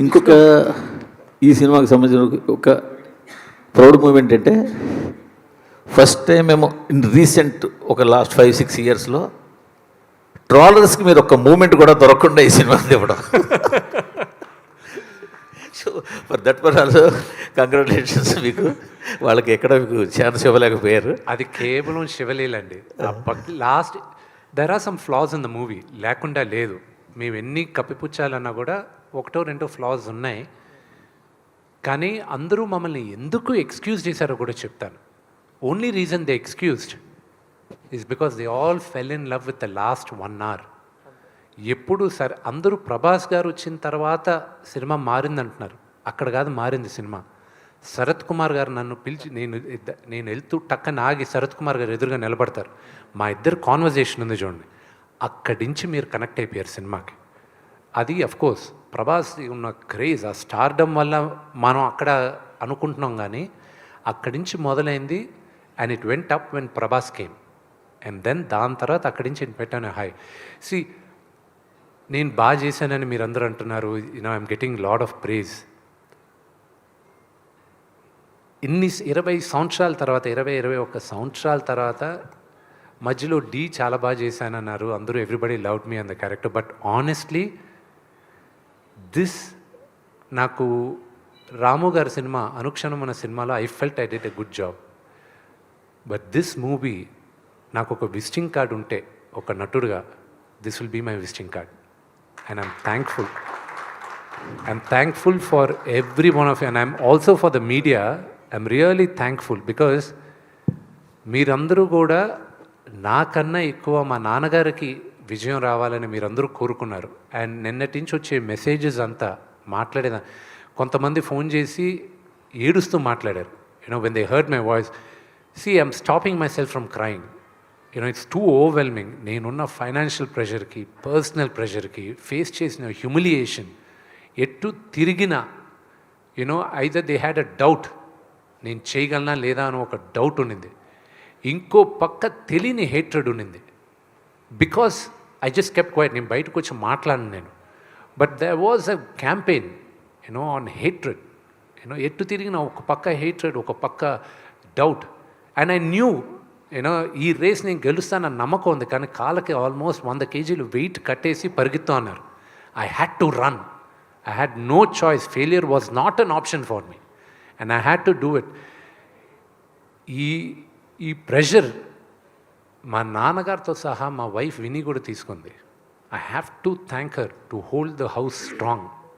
ఇంకొక ఈ సినిమాకి సంబంధించిన ఒక ప్రౌడ్ మూమెంట్ అంటే ఫస్ట్ టైం మేము ఇన్ రీసెంట్ ఒక లాస్ట్ ఫైవ్ సిక్స్ ఇయర్స్లో ట్రాలర్స్కి మీరు ఒక మూమెంట్ కూడా దొరకకుండా ఈ సినిమా ఇవ్వడం. So for that per also congratulations మీకు. వాళ్ళకి ఎక్కడ మీకు ఛాన్స్ ఇవ్వలేకపోయారు. అది కేవలం శివలీలండి. Last there are some flaws in the movie లేకుండా లేదు. మేము ఎన్ని కప్పిపుచ్చాలన్నా కూడా ఒకటో రెండో ఫ్లాస్ ఉన్నాయి. కానీ అందరూ మమ్మల్ని ఎందుకు ఎక్స్క్యూజ్ చేశారో కూడా చెప్తాను. Only reason they excused is because they all fell in love with the last one hour ఎప్పుడు సరే అందరూ ప్రభాస్ గారు వచ్చిన తర్వాత సినిమా మారిందంటున్నారు. అక్కడ కాదు మారింది సినిమా. శరత్ కుమార్ గారు నన్ను పిలిచి నేను నేను వెళ్తూ టక్కన ఆగి శరత్ కుమార్ గారు ఎదురుగా నిలబడతారు. మా ఇద్దరు కాన్వర్జేషన్ ఉంది చూడండి. అక్కడి నుంచి మీరు కనెక్ట్ అయిపోయారు సినిమాకి. అది కోర్స్ ప్రభాస్ ఉన్న క్రేజ్ ఆ స్టార్డమ్ వల్ల మనం అక్కడ అనుకుంటున్నాం కానీ అక్కడి నుంచి మొదలైంది and it went up when Prabhas came and then దాని తర్వాత అక్కడి నుంచి నేను పెట్టాను హాయ్ సి నేను బాగా చేశానని మీరు అందరూ అంటున్నారు you know I'm getting lot of praise ఇన్ని ఇరవై సంవత్సరాల తర్వాత ఇరవై ఇరవై ఒక్క సంవత్సరాల తర్వాత మధ్యలో డీ చాలా బాగా చేశానన్నారు. అందరూ everybody love me in the character but honestly this నాకు రాము గారి సినిమా అనుక్షణం అన్న సినిమాలో I felt I did a good job but this movie నాకు ఒక విజిటింగ్ కార్డ్ ఉంటే ఒక నటుడుగా this will be my visiting card and I'm thankful I'm thankful for every one of and I'm also for the media I'm really thankful because మీరందరూ కూడా నాకన్నా ఎక్కువ మా నాన్నగారికి విజయం రావాలని మీరందరూ కోరుకున్నారు. అండ్ నిన్నటి నుంచి వచ్చే మెసేజెస్ అంతా మాట్లాడేదా కొంతమంది ఫోన్ చేసి ఏడుస్తూ మాట్లాడారు. You know when they heard my voice see I'm stopping myself from crime you know it's too overwhelming నేనున్న ఫైనాన్షియల్ ప్రెషర్కి పర్సనల్ ప్రెషర్కి ఫేస్ చేసిన హ్యూమిలియేషన్ ఎటు తిరిగినా యూనో అయితే దే హ్యాడ్ అ డౌట్ నేను చేయగలనా లేదా అని ఒక డౌట్ ఉండింది. ఇంకో పక్క తెలియని హేట్రెడ్ ఉండింది. Because I just kept quiet నేను బయటకు వచ్చి మాట్లాడను నేను. But they was a campaign you know on hatred you know ఎటు తిరిగిన ఒక పక్క హేట్రెడ్ ఒక పక్క doubt and I knew you know ఈ రేస్ నేను గెలుస్తానన్న నమ్మకం ఉంది. కానీ కాళ్ళకి ఆల్మోస్ట్ వంద కేజీలు వెయిట్ కట్టేసి పరిగెత్తు అన్నారు. I had to run I had no choice failure was not an option for me and I had to do it ఈ ఈ ప్రెషర్ మా నాన్నగారితో సహా మా వైఫ్ విని కూడా తీసుకుంది. I have to thank her to hold the house strong